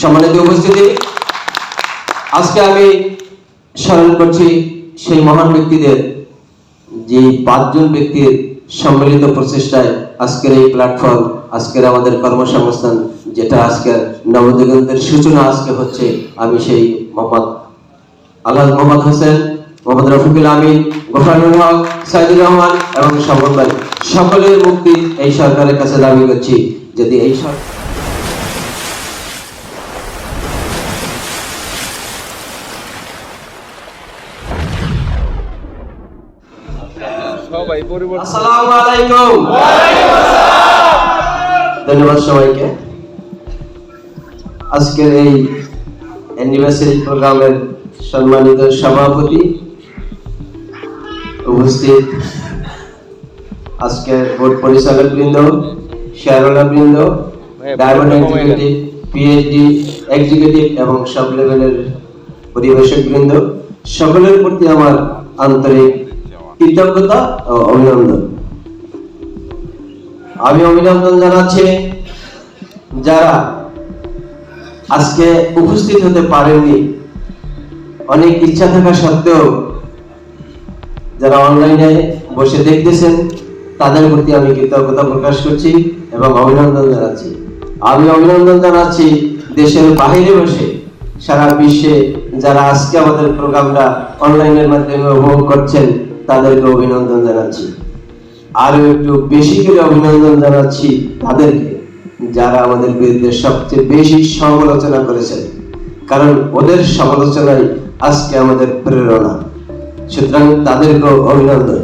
সম্মানিত উপস্থিতি। আজকে আমি স্মরণ করছি সেই মহান ব্যক্তিদের, যে পাঁচজন ব্যক্তির সম্মিলিত প্রচেষ্টায় আজকের এই প্ল্যাটফর্ম আজকের আমাদের কর্মসংস্থান, যেটা আজকের নবদিগন্তের সূচনা আজকে হচ্ছে, আমি সেই মোহাম্মদ আলহাজ মোহাম্মদ হোসেন, মোহাম্মদ রফিকুল আমিন গোফানুল হক, সাইদুর রহমান এবং ভাই সকলের মুক্তি এই সরকারের কাছে দাবি করছি, যদি এই সরকার সবাই পরিবর্তন। আসসালামু আলাইকুম। ধন্যবাদ সবাইকে। আজকের এই অ্যানিভার্সারি প্রোগ্রামের সম্মানিত সভাপতি উপস্থিত আজকের বোর্ড পরিচালক বৃন্দ শেয়ারওয়ালা বৃন্দ ডায়মন্ড এক্সিকিউটিভ পিএইচডি এক্সিকিউটিভ এবং সব লেভেলের পরিবেশক বৃন্দ সকলের প্রতি আমার আন্তরিক কৃতজ্ঞতা অভিনন্দন। আমি অভিনন্দন জানাচ্ছি যারা আজকে উপস্থিত হতে পারেননি। অনেক ইচ্ছা থাকা সত্ত্বেও যারা অনলাইনে বসে দেখতেছেন, তাদের প্রতি আমি কৃতজ্ঞতা প্রকাশ করছি এবং অভিনন্দন জানাচ্ছি। আমি অভিনন্দন জানাচ্ছি দেশের বাইরে বসে সারা বিশ্বে যারা আজকে আমাদের প্রোগ্রামটা অনলাইনের মাধ্যমে উপভোগ করছেন। তাদেরকে অভিনন্দন জানাচ্ছি। আরও একটু বেশি করে অভিনন্দন জানাচ্ছি তাদেরকে, যারা আমাদের বিরুদ্ধে সবচেয়ে বেশি সমালোচনা করেছেন। কারণ ওদের সমালোচনাই আজকে আমাদের প্রেরণা। সুতরাং তাদেরকেও অভিনন্দন।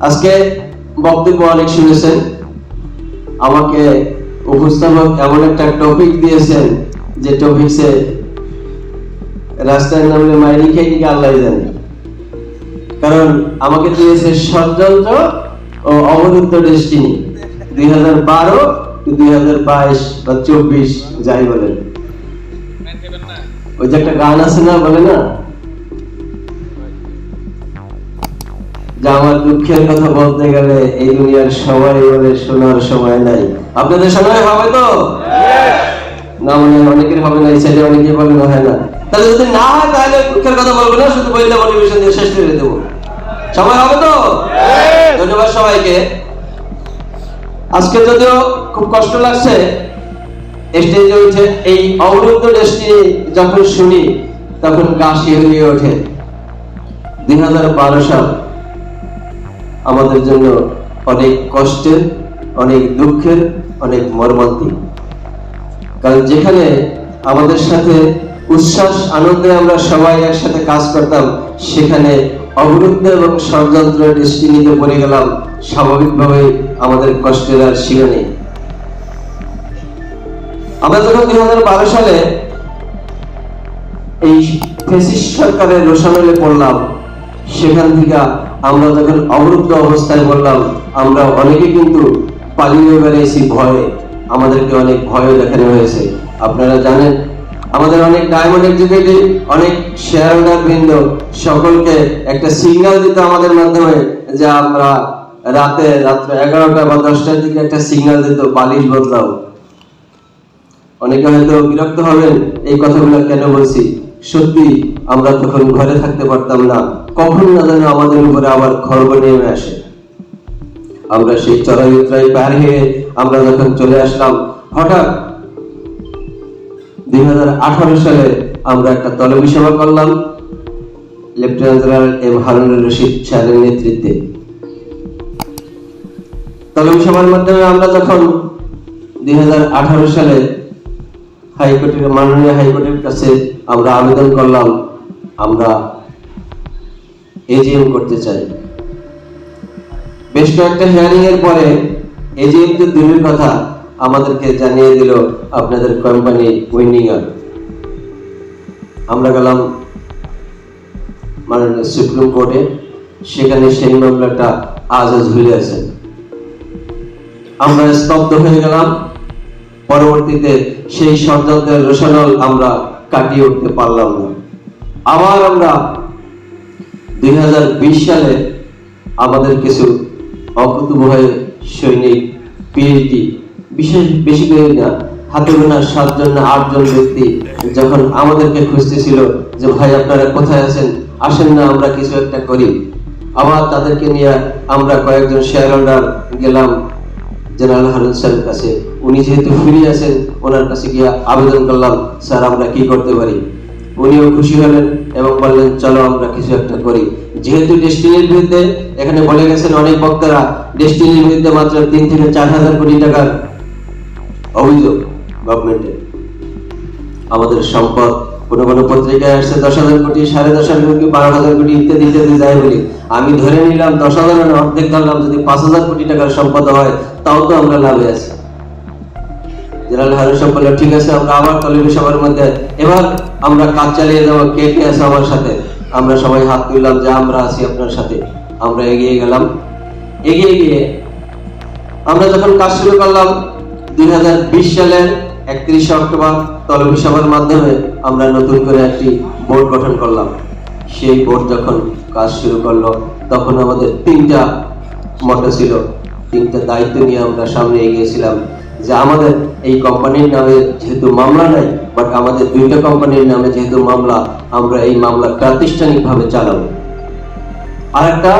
আজকে বক্তব্য অনেক শুনেছেন। আমাকে উপস্থাপক এমন একটা টপিক দিয়েছেন যে টপিকসে রাস্তায় নামলে মাইরি খেয়ে কি আল্লাহ জানে? কারণ আমাকে দিয়েছে ষড়যন্ত্র ও অবরুদ্ধ ডেস্টিনি দুই হাজার বারো দুই হাজার বাইশ বা চব্বিশ যাই বলেন। ওই যে একটা গান আছে না বলে না? যে আমার দুঃখের কথা বলতে গেলে এই দুনিয়ার সবাই বলে শোনার সময় নাই। আপনাদের সময় হবে তো? না মানে অনেকের হবে না এই সাইডে অনেকে বলে না হয় না। তাহলে যদি না হয় তাহলে দুঃখের কথা বলব না শুধু বইটা মোটিভেশন দিয়ে শেষ করে দেবো। সময় হবে তো? ধন্যবাদ সবাইকে। আজকে যদিও খুব কষ্ট লাগছে স্টেজে উঠে এই অবরুদ্ধ দেশটি যখন শুনি তখন গা শিহরিয়ে ওঠে। দুই হাজার বারো সাল আমাদের জন্য অনেক কষ্টের অনেক দুঃখের অনেক মর্মান্তিক। কারণ যেখানে আমাদের সাথে উচ্ছ্বাস, আনন্দে আমরা সবাই একসাথে কাজ করতাম। সেখানে অবরুদ্ধ এবং ষড়যন্ত্র দৃষ্টিনিতে পড়ে গেলাম। স্বাভাবিকভাবে আমাদের কষ্টের আর সীমা আমরা যখন দুই হাজার সালে এই ফেসিস্ট সরকারের রোশানলে পড়লাম, সেখান থেকে আমরা যখন অবরুদ্ধ অবস্থায় বললাম আমরা অনেকে কিন্তু পালিয়ে বেড়েছি ভয়ে, আমাদেরকে অনেক ভয় দেখানো হয়েছে। আপনারা জানেন আমাদের অনেক ডায়মন্ড এক্সিকিউটিভ অনেক শেয়ার হোল্ডার বৃন্দ সকলকে একটা সিগন্যাল দিত আমাদের মাধ্যমে যে আমরা রাতে রাত্রে এগারোটা বা দশটার দিকে একটা সিগন্যাল দিত, বালিশ বদলাও। অনেকে হয়তো বিরক্ত হবেন, এই কথাগুলো কেন বলছি? সত্যি, আমরা তখন ঘরে থাকতে পারতাম না। কখন না যেন আমাদের উপরে আবার খড়গ নেমে আসে। আমরা সেই চড়াই উতরাই পার হয়ে আমরা যখন চলে আসলাম, হঠাৎ দুই সালে আমরা একটা তলবি সভা করলাম। Lieutenant general M Harunur Rashid স্যারের নেতৃত্বে। তলবি সভার মাধ্যমে আমরা যখন দুই সালে হাইকোর্টের, মাননীয় হাইকোর্টের কাছে আমরা আবেদন করলাম, আমরা এজিএম করতে চাই। বেশ কয়েকটা হিয়ারিং এর পরে এজিএম তো দূরের কথা আমাদেরকে জানিয়ে দিল আপনাদের কোম্পানি উইনিং আর। আমরা গেলাম মাননীয় সুপ্রিম কোর্টে, সেখানে সেই মামলাটা আজও ঝুলে আছে। আমরা স্তব্ধ হয়ে গেলাম। পরবর্তীতে সেই ষড়যন্ত্রের রোশানল আমরা কাটিয়ে উঠতে পারলাম না। আবার আমরা দুই হাজার বিশ সালে আমাদের কিছু অকুতুভয় সৈনিক পিএইচডি বিশেষ বেশি করে না, হাতে গোনা সাতজন না আটজন ব্যক্তি যখন আমাদেরকে খুঁজতেছিল যে, ভাই, আপনারা কোথায় আছেন? আসেন না, আমরা কিছু একটা করি। আবার তাদেরকে নিয়ে আমরা কয়েকজন শেয়ার হোল্ডার গেলাম, জেনারেল হারুন স্যারের কাছে। উনি যেহেতু ফ্রি আছেন, ওনার কাছে গিয়ে আবেদন করলাম, স্যার, আমরা কি করতে পারি? উনিও খুশি হলেন এবং বললেন, চলো, আমরা কিছু একটা করি। যেহেতু ডেস্টিনির বিরুদ্ধে, এখানে বলে গেছেন অনেক বক্তারা ডেস্টিনির বিরুদ্ধে মাত্র তিন থেকে চার হাজার কোটি টাকার অভিযোগ গভর্নমেন্টের আমাদের সম্পদ কোনো কোনো পত্রিকায় আসছে দশ হাজার কোটি, সাড়ে দশ হাজার কোটি, বারো হাজার কোটি ইত্যাদি ইত্যাদি যায় বলি। আমি ধরে নিলাম দশ হাজার অর্ধেক ধরলাম, যদি পাঁচ হাজার কোটি টাকার সম্পদ হয়, তাও তো আমরা লাভে আছি। জেনারেল হারুন সাহেব বললেন, ঠিক আছে, আমরা আবার সবার মধ্যে, এবার আমরা কাজ চালিয়ে যাব, কে কে আছে আমার সাথে? আমরা সবাই হাত তুললাম যে আমরা আছি আপনার সাথে। আমরা এগিয়ে গেলাম। এগিয়ে গিয়ে আমরা যখন কাজ শুরু করলাম দুই সালের একত্রিশে অক্টোবর তলবি মাধ্যমে আমরা নতুন করে একটি বোর্ড গঠন করলাম। সেই বোর্ড যখন কাজ শুরু করল, তখন আমাদের তিনটা মতো ছিল। তিনটা দায়িত্ব নিয়ে আমরা সামনে এগিয়েছিলাম যে আমাদের এই কোম্পানির নামে যেহেতু মামলা নাই বাট আমাদের দুইটা কোম্পানির নামে যেহেতু মামলা, আমরা এই মামলা প্রাতিষ্ঠানিকভাবে চালাবো। আরেকটা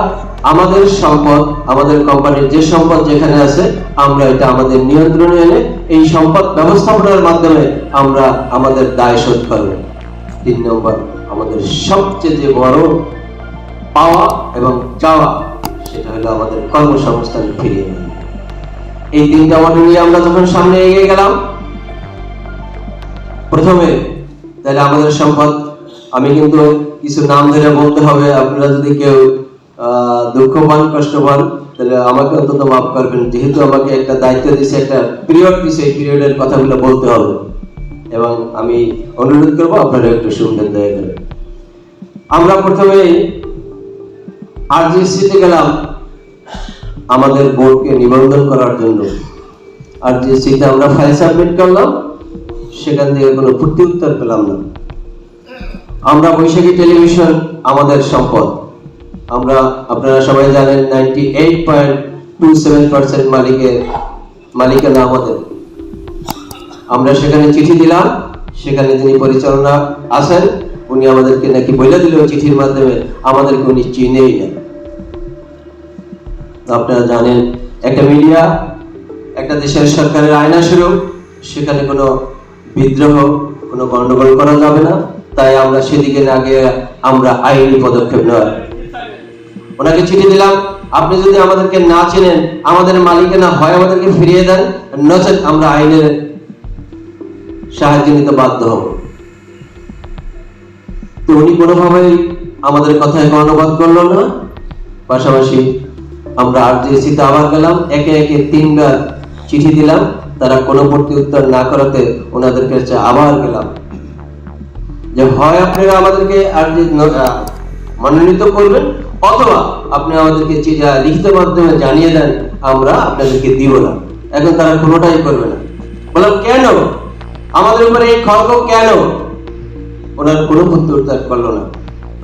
আমাদের সম্পদ, আমাদের কোম্পানির যে সম্পদ যেখানে আছে, আমরা এটা আমাদের নিয়ন্ত্রণে এনে এই সম্পদ ব্যবস্থাপনার মাধ্যমে আমরা আমাদের দায় শোধ করব তিন নম্বর, আমাদের সবচেয়ে যে বড় পাওয়া এবং চাওয়া, সেটা হলো আমাদের কর্মসংস্থান ফিরিয়ে। এই তিনটা মডেল নিয়ে আমরা যখন সামনে এগিয়ে গেলাম, প্রথমে তাহলে আমাদের সম্পদ, আমি কিন্তু কিছু নাম ধরে বলতে হবে, আপনারা যদি কেউ আহ, দুঃখ পান কষ্ট পান তাহলে আমাকে অন্তত মাফ করবেন। যেহেতু আমাকে একটা দায়িত্ব দিয়েছে একটা পিরিয়ড দিয়েছে এই পিরিয়ডের কথাগুলো বলতে হবে। এবং আমি অনুরোধ করব আপনারা একটু শুনবেন দয়া করে। আমরা প্রথমে আরজিসিতে গেলাম আমাদের বোর্ডকে নিবন্ধন করার জন্য। আরজিসিতে আমরা ফাইল সাবমিট করলাম সেখান থেকে কোনো প্রত্যুত্তর পেলাম না। আমরা বৈশাখী টেলিভিশন আমাদের সম্পদ। আমরা, আপনারা সবাই জানেন নাইনটি এইট পয়েন্ট মালিকের মালিকানা আমাদের আমরা সেখানে চিঠি দিলাম, সেখানে যিনি পরিচালনা আছেন, উনি আমাদেরকে নাকি বলে দিল চিঠির মাধ্যমে, আমাদেরকে উনি চিনেই না। আপনারা জানেন, একটা মিডিয়া, একটা দেশের সরকারের আয়না স্বরূপ সেখানে কোনো বিদ্রোহ, কোনো গণ্ডগোল করা যাবে না। তাই আমরা সেদিকে গিয়ে আমরা আইনি পদক্ষেপ নেওয়ার ওনাকে চিঠি দিলাম। আপনি যদি আমাদেরকে না চেনেন, আমাদের মালিকানা হয় আমাদেরকে ফিরিয়ে দেন, নচেত আমরা আইনের সাহায্য নিতে বাধ্য হব। তো উনি কোনোভাবেই আমাদের কথায় কর্ণপাত করল না। পাশাপাশি আমরা আরজিএসিতে আবার গেলাম। একে একে তিনবার চিঠি দিলাম। তারা কোনো প্রতি উত্তর না করাতে ওনাদের কাছে আবার গেলাম। যে হয়, আপনারা আমাদেরকে আর মনোনীত করবেন। অথবা আপনি আমাদেরকে চিঠি লিখিত মাধ্যমে জানিয়ে দেন, আমরা আপনাদেরকে দিব না। এখন তারা কোনোটাই করবে না। বললাম, কেন? আমাদের উপরে এই খড়গ কেন? ওনার কোনো প্রত্যুত্তর করল না।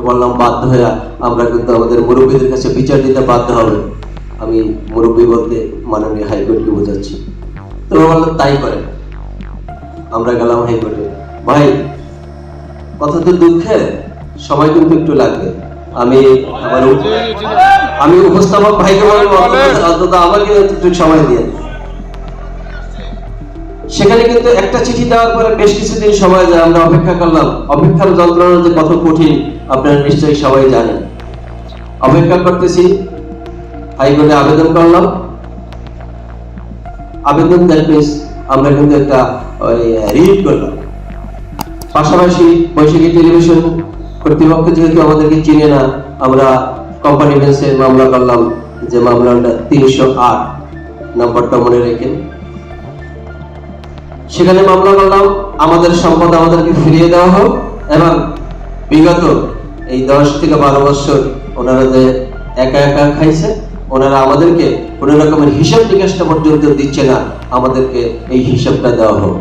বললাম, বাধ্য হয়ে আমরা কিন্তু আমাদের মুরব্বীদের কাছে বিচার দিতে বাধ্য হবে। আমি মুরব্বী বলতে মাননীয় হাইকোর্টকে বোঝাচ্ছি। তো ও বলল, তাই করে। আমরা গেলাম হাইকোর্টে। ভাই কথা তো দুঃখের সময় কিন্তু একটু লাগবে। আমি আমার আমি উপস্থাপক ভাইকে বলব আমাকে একটু সময় দিয়ে। সেখানে কিন্তু একটা চিঠি দেওয়ার পরে বেশ কিছুদিন সময় যায়, আমরা অপেক্ষা করলাম। অপেক্ষার যন্ত্রণা যে কত কঠিন, আপনারা নিশ্চয়ই সবাই জানেন। অপেক্ষা করতেছি, হাইকোর্টে আবেদন করলাম। আবেদন দ্যাট মিনস আমরা কিন্তু একটা রিড করলাম। পাশাপাশি বৈশাখী টেলিভিশন কর্তৃপক্ষ যেহেতু আমাদেরকে চিনে না, আমরা কোম্পানি বেঞ্চে মামলা করলাম যে মামলাটা তিনশো আট নম্বরটা মনে রেখে সেখানে মামলা করলাম, আমাদের সম্পদ আমাদেরকে ফিরিয়ে দেওয়া হোক এবং বিগত এই দশ থেকে বারো বছর ওনারা যে একা একা খাইছে, ওনারা আমাদেরকে কোন রকমের হিসাব নিকাশটা পর্যন্ত দিচ্ছে না, আমাদেরকে এই হিসাবটা দেওয়া হোক।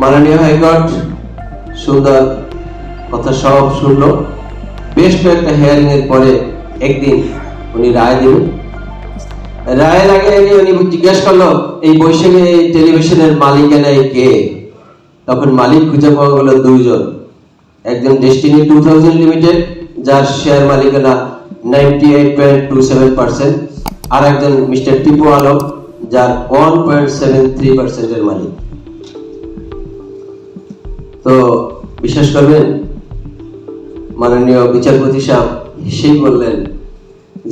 মাননীয় হাইকোর্ট, সুন্দর কথা সব শুনলো। বেশ কয়েকটা হেয়ারিং এর পরে একদিন উনি রায় দিলেন। রায়ের আগে আগে উনি জিজ্ঞেস করল, এই বৈশাখী টেলিভিশনের মালিকানায় কে? তখন মালিক খুঁজে পাওয়া গেল দুইজন। একজন ডেস্টিনি টু থাউজেন্ড লিমিটেড যার শেয়ার মালিকানা ninety eight point two seven percent আর একজন মিস্টার টিপু আলম, যার ওয়ান পয়েন্ট সেভেন থ্রি পার্সেন্টের মালিক। তো, বিশ্বাস করবেন মাননীয় বিচারপতি সাহেব সেই বললেন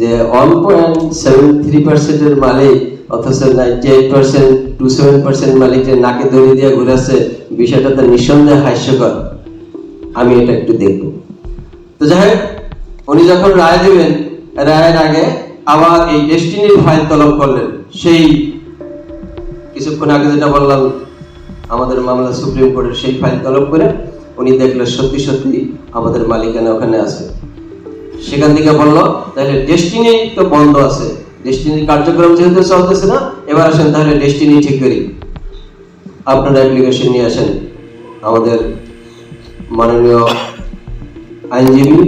যে ওয়ান পয়েন্ট সেভেন থ্রি পার্সেন্টের মালিক, অথচ ninety eight percent two seven percent মালিকের নাকে দড়ি দিয়ে ঘুরাচ্ছে, বিষয়টা তো নিঃসন্দেহে হাস্যকর। আমি এটা একটু দেখব। তো যাই হোক, উনি যখন রায় দিবেন রায়ের আগে আবার এই ডেস্টিনির ফাইল তলব করলেন। সেই কিছুক্ষণ আগে যেটা বললাম, আমাদের মামলা সুপ্রিম কোর্টের সেই ফাইল তলব করে উনি দেখলেন সত্যি সত্যি আমাদের মালিকানা ওখানে আছে। সেখান থেকে বলল, তাহলে ডেস্টিনি তো বন্ধ আছে। ডেস্টিনির কার্যক্রম যেহেতু চলতেছে না, এবার আসেন তাহলে ডেস্টিনি ঠিক করি। আপনারা অ্যাপ্লিকেশন নিয়ে আসেন। আমাদের মাননীয় আইনজীবী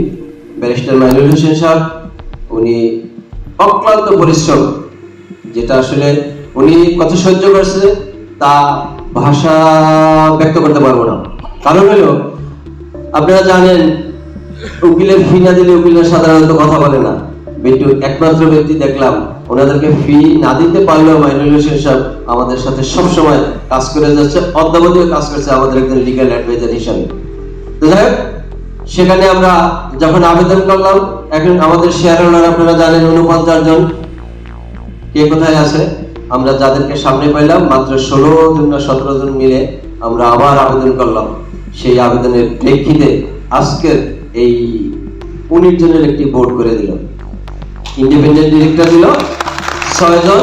ব্যারিস্টার মাইনুল হোসেন সাহেব, উনি অক্লান্ত পরিশ্রম, যেটা আসলে উনি কত সহ্য করছে, তা ভাষা ব্যক্ত করতে পারব না। কারণ হলো আপনারা জানেন, উকিলের ফি না দিলে উকিলরা সাধারণত কথা বলে না। বিট্টু একমাত্র ব্যক্তি দেখলাম, ওনাদেরকে ফি না দিতে পারলেও মাইনুল সাহেব আমাদের সাথে সব সময় কাজ করে যাচ্ছে, অদ্যাবধিও কাজ করছে আমাদের একজন লিগ্যাল অ্যাডভাইজার হিসাবে। তো সেখানে আমরা যখন আবেদন করলাম, এখন আমাদের শেয়ার হোল্ডার আপনারা জানেন উনপঞ্চাশ জন। কে কোথায় আছে? আমরা যাদেরকে সামনে পাইলাম, মাত্র ষোলো জন না সতেরো জন মিলে আমরা আবার আবেদন করলাম। সেই আবেদনের প্রেক্ষিতে আজকের এই উনিশ জনের একটি বোর্ড করে দিল। ইন্ডিপেন্ডেন্ট ডিরেক্টর দিল, ছয় জন।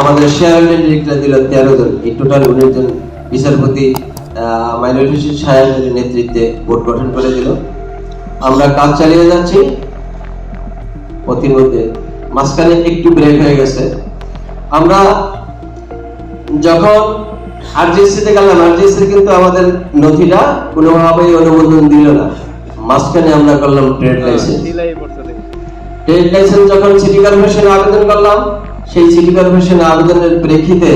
আমাদের শেয়ার ডিরেক্টর দিল তেরো জন। এই টোটাল উনিশ জন বিচারপতি মাইনর হোসেন নেতৃত্বে বোর্ড গঠন করে দিল। আমরা কাজ চালিয়ে যাচ্ছি। পথিমধ্যে মাঝখানে একটু ব্রেক হয়ে গেছে। আমরা যখন গেলাম কিন্তু আমাদের নথিটা কোনোভাবেই অনুমোদন দিল না। মাঝখানে আমরা করলাম ট্রেড লাইসেন্স ট্রেড লাইসেন্স যখন সিটি কর্পোরেশনে আবেদন করলাম সেই সিটি কর্পোরেশন আবেদনের প্রেক্ষিতে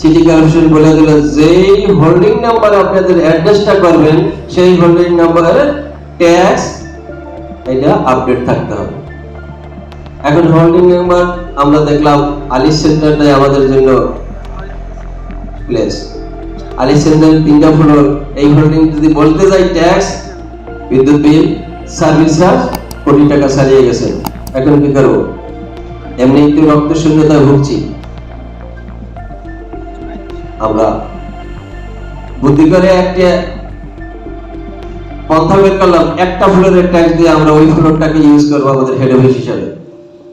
সিটি কর্পোরেশন বলে দিল যেই হোল্ডিং নাম্বার আপনাদের অ্যাড্রেসটা করবেন সেই হোল্ডিং নাম্বারের ট্যাক্স এটা আপডেট থাকতে হবে। এখন হোল্ডিং নাম্বার আমরা দেখলাম আলিস সেন্টারটাই আমাদের জন্য প্লেস আলিস সেন্টার তিনটা ফ্লোর এই হোল্ডিং যদি বলতে যাই ট্যাক্স বিদ্যুৎ বিল সার্ভিস চার্জ কোটি টাকা ছাড়িয়ে গেছে। এখন কি করব? এমনি একটু রক্ত শূন্যতায় ভুগছি। আমরা বুদ্ধি করে একটা পন্থা বের করলাম, একটা ফ্লোরের ট্যাক্স দিয়ে আমরা ওই ফ্লোরটাকে ইউজ করব আমাদের হেড অফিস হিসাবে।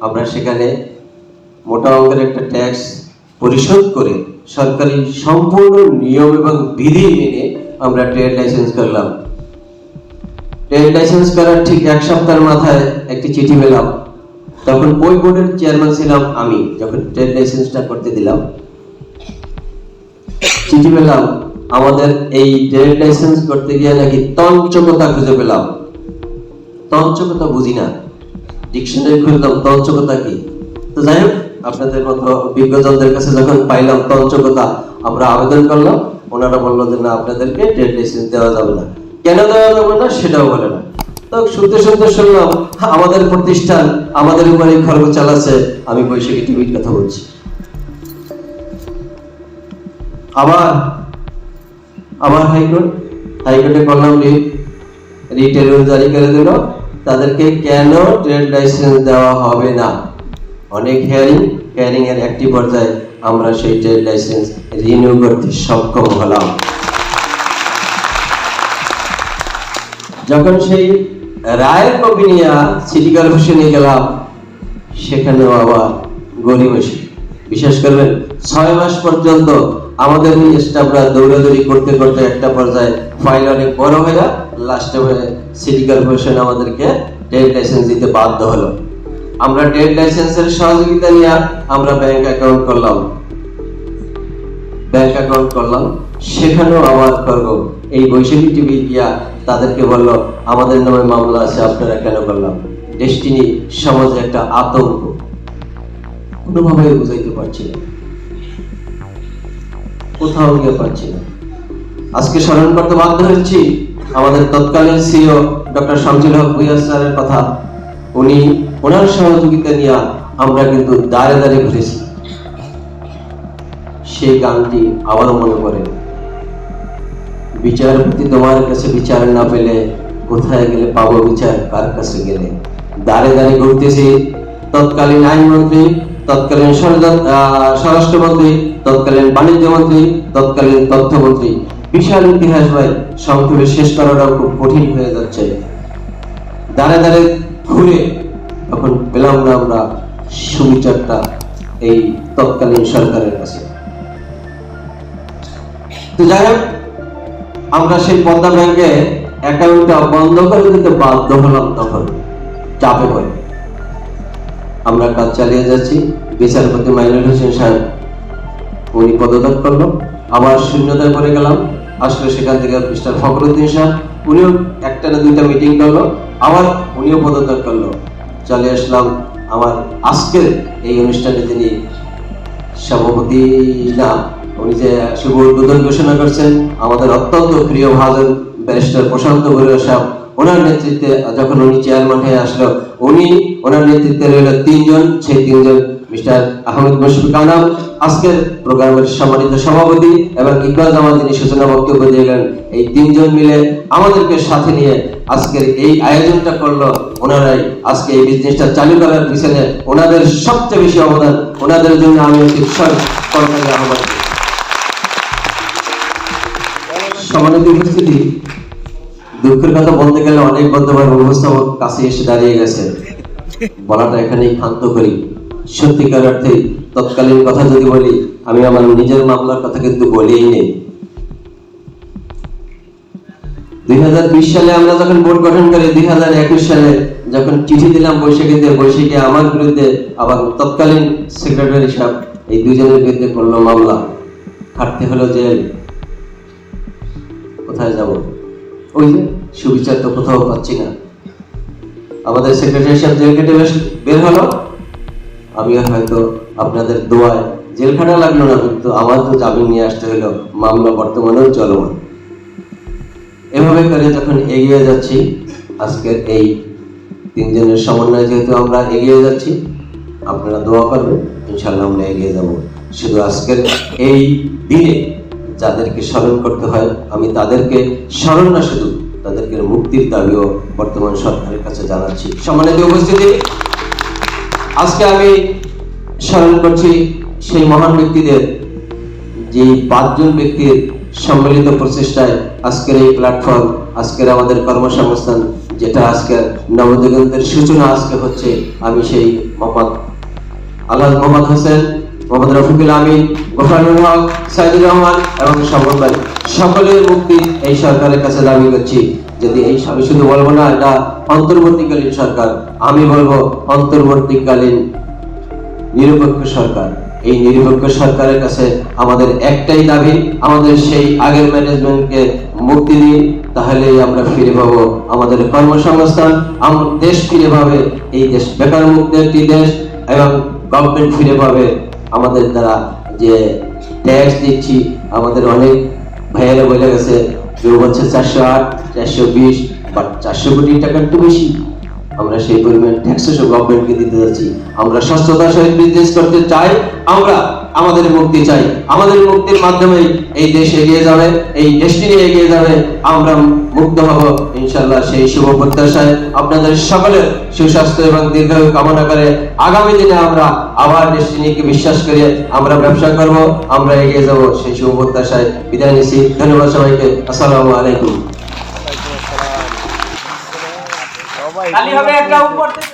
আমরা সেখানে মোটা অঙ্কের একটা ট্যাক্স পরিশোধ করে সরকারি সম্পূর্ণ নিয়ম এবং বিধি মেনে আমরা ট্রেড লাইসেন্স করলাম। ট্রেড লাইসেন্স করার ঠিক এক সপ্তাহের মাথায় একটি চিঠি পেলাম। তখন ওই বোর্ডের চেয়ারম্যান ছিলাম আমি, যখন ট্রেড লাইসেন্সটা করতে দিলাম। চিঠি পেলাম, আমাদের এই ট্রেড লাইসেন্স করতে গিয়ে নাকি তঞ্চকতা খুঁজে পেলাম। তঞ্চকতা বুঝি না। ডিকশনারি খুললাম তঞ্চকতা কি? তো যাই হোক আপনাদের মতো বিজ্ঞজনদের কাছে যখন পাইলাম তঞ্চকতা আমরা আবেদন করলাম। ওনারা বলল যে, না, আপনাদেরকে ট্রেড লাইসেন্স দেওয়া যাবে না। কেন দেওয়া যাবে না সেটাও বলে না। তো শুনতে শুনতে শুনলাম আমাদের প্রতিষ্ঠান আমাদের উপরে খর্ব চালাচ্ছে। আমি বৈশাখী টিভির কথা বলছি। আবার আবার হাইকোর্ট, হাইকোর্টে করলাম রিট রিটের রুল জারি করে দিল। তাদেরকে কেন ট্রেড লাইসেন্স দেওয়া হবে না? অনেক হিয়ারিং। হিয়ারিং এর একটি পর্যায়ে আমরা সেই ট্রেড লাইসেন্স রিনিউ করতে সক্ষম হলাম। যখন সেই রায়ের কপি নিয়ে সিটি কর্পোরেশনে গেলাম, সেখানেও আবার গরিবসী বিশেষ করে ছয় মাস পর্যন্ত আমাদের স্টাফরা দৌড়াদৌড়ি করতে করতে একটা পর্যায়ে ফাইল অনেক বড় হয়ে লাস্টে সিটি কর্পোরেশন আমাদেরকে ট্রেড লাইসেন্স দিতে বাধ্য হলো। আমরা ট্রেড লাইসেন্সের সহযোগিতা নিয়ে আমরা ব্যাংক অ্যাকাউন্ট করলাম। ব্যাংক অ্যাকাউন্ট করলাম। সেখানেও আবার করব, এই বৈশাখী টিভি গিয়া তাদেরকে বলল, আমাদের নামে মামলা আছে, আপনারা কেন করলাম? ডেস্টিনি সমাজে একটা আতঙ্ক। কোনোভাবে বুঝাইতে পারছি না। কোথাও গিয়ে পারছি না। আজকে স্মরণ করতে বাধ্য হচ্ছি, আমাদের তৎকালীন সিও ডক্টর শামসুল হক ভুইয়া স্যারের কথা। উনি ওনার সহযোগিতা নিয়ে আমরা কিন্তু দাঁড়ে দাঁড়িয়ে ঘুরেছি। সেই গানটি আবারও মনে পড়ে। বিচারপতি তোমার কাছে বিচার না পেলে কোথায় গেলে পাবো বিচার? কার কাছে গেলে? দাঁড়ে দাঁড়িয়ে ঘুরতেছি। তৎকালীন আইনমন্ত্রী, তৎকালীন স্বরাষ্ট্রমন্ত্রী, তৎকালীন বাণিজ্য মন্ত্রী, তৎকালীন তথ্যমন্ত্রী। বিশাল ইতিহাস ভাই, সংক্ষেপে শেষ করাটাও খুব কঠিন হয়ে যাচ্ছে। দাঁড়ে দাঁড়ে ঘুরে তখন পেলাম না আমরা সুবিচারটা এই তৎকালীন সরকারের কাছে। তো যাই হোক, আমরা সেই পদ্মা ব্যাংকে অ্যাকাউন্টটা বন্ধ করে দিতে বাধ্য হলাম তখন, চাপে পড়ে। আমরা কাজ চালিয়ে যাচ্ছি। বিচারপতি মাইনুল হোসেন সাহেব, উনি পদত্যাগ করল। আবার শূন্যতায় পড়ে গেলাম। আসলে সেখান থেকে মিস্টার ফখরুদ্দিন সাহেব, উনিও একটা না দুইটা মিটিং করল। আবার উনিও পদত্যাগ করল। চলে আসলাম আমার আজকের এই অনুষ্ঠানে তিনি সভাপতি না, উনি যে শুভ উদ্বোধন ঘোষণা করছেন, আমাদের অত্যন্ত প্রিয় ভাজন ব্যারিস্টার প্রশান্ত বড়ুয়া সাহেব, ওনার নেতৃত্বে যখন উনি চেয়ারম্যান হয়ে আসলো, উনি ওনার নেতৃত্বে রইল তিনজন, সেই তিনজন মিস্টার আহমেদ মুশফিক আনাম আজকের প্রোগ্রামের সম্মানিত সভাপতি এবং ইকবাল জামান তিনি সূচনা বক্তব্য দিলেন, এই তিনজন মিলে আমাদেরকে সাথে নিয়ে আজকের এই আয়োজনটা করল। ওনারাই আজকে এই বিজনেসটা চালু করার পিছনে ওনাদের সবচেয়ে বেশি অবদান, ওনাদের জন্য আমি অতি সরকারি আহ্বান। সম্মানিত উপস্থিতি, দুঃখের কথা বলতে গেলে অনেক অবস্থা আমার কাছে এসে দাঁড়িয়ে গেছে। বলাটা এখানেই ক্ষান্ত করি। সত্যিকার অর্থে তৎকালীন কথা যদি বলি, আমি আমার নিজের মামলার কথা কিন্তু বলেই নেই দুই সালে আমরা যখন বোর্ড গঠন করি, দুই সালে যখন চিঠি দিলাম বৈশাখীতে বৈশাখী আমার বিরুদ্ধে, আবার তৎকালীন সেক্রেটারি সাহেব এই দুইজনের বিরুদ্ধে করল মামলা। খাটতে হলো কোথায় যাব? ওই যে সুবিচার তো কোথাও পাচ্ছি না। আমাদের সেক্রেটারি সাহেব জেল কেটে বেশ বের হলো। আমি হয়তো আপনাদের দোয়ায় জেল খাটা লাগল না, কিন্তু আমার তো জামিন নিয়ে আসতে হলো। মামলা বর্তমানেও চলমান। এভাবে করে যখন এগিয়ে যাচ্ছি, আজকের এই তিনজনের সমন্বয়ে যেহেতু আমরা এগিয়ে যাচ্ছি, আপনারা দোয়া করবেন ইনশাল্লাহ আমরা এগিয়ে যাব। শুধু আজকের এই দিনে যাদেরকে স্মরণ করতে হয়, আমি তাদেরকে স্মরণ না, শুধু তাদেরকে মুক্তির দাবিও বর্তমান সরকারের কাছে জানাচ্ছি। সম্মানিত উপস্থিতি আজকে আমি স্মরণ করছি সেই মহান ব্যক্তিদের যে পাঁচজন ব্যক্তির সম্মিলিত প্রচেষ্টায় আজকের এই প্ল্যাটফর্ম আজকের আমাদের কর্মসংস্থান, যেটা আজকের নবদিগন্তের সূচনা আজকে হচ্ছে আমি সেই মোহাম্মদ আল্লাহ মোহাম্মদ হোসেন, মোহাম্মদ রফিকুল আমিন গোফানুল হক, সাইদুর রহমান এবং সকলের মুক্তি এই সরকারের কাছে দাবি করছি। যদি এই আমি শুধু বলব না, এটা অন্তর্বর্তীকালীন সরকার, আমি বলব অন্তর্বর্তীকালীন নিরপেক্ষ সরকার। এই নিরপেক্ষ সরকারের কাছে আমাদের একটাই দাবি, আমাদের সেই আগের ম্যানেজমেন্টকে মুক্তি দিন তাহলে আমরা ফিরে পাবো আমাদের কর্মসংস্থান, আম- দেশ ফিরে পাবে এই দেশ বেকার মুক্ত একটি দেশ, এবং গভর্নমেন্ট ফিরে পাবে আমাদের দ্বারা যে ট্যাক্স দিচ্ছি, আমাদের অনেক ভাইয়েরা বলে গেছে কেউ বলছে চারশো আট, চারশো বিশ বাট চারশো কোটি টাকা একটু বেশি। আমরা সেই পরিমাণ ট্যাক্সও গভর্নমেন্টকে দিতে যাচ্ছি। আমরা স্বচ্ছতার সহিত বিজনেস করতে চাই। আমরা আমাদের মুক্তি চাই। আমাদের মুক্তির মাধ্যমে এই দেশ এগিয়ে যাবে এই দেশটি নিয়ে এগিয়ে যাবে। আমরা মুক্ত হব ইনশাল্লাহ সেই শুভ প্রত্যাশায়। আপনাদের সকলের সুস্বাস্থ্য এবং দীর্ঘায়ু কামনা করে আগামী দিনে আমরা আবার ডেস্টিনিকে বিশ্বাস করে আমরা ব্যবসা করব আমরা এগিয়ে যাব সেই শুভ প্রত্যাশায়। বিদায় নিচ্ছি। ধন্যবাদ সবাইকে। আসসালামু আলাইকুম। খালি হবে একটা উপর থেকে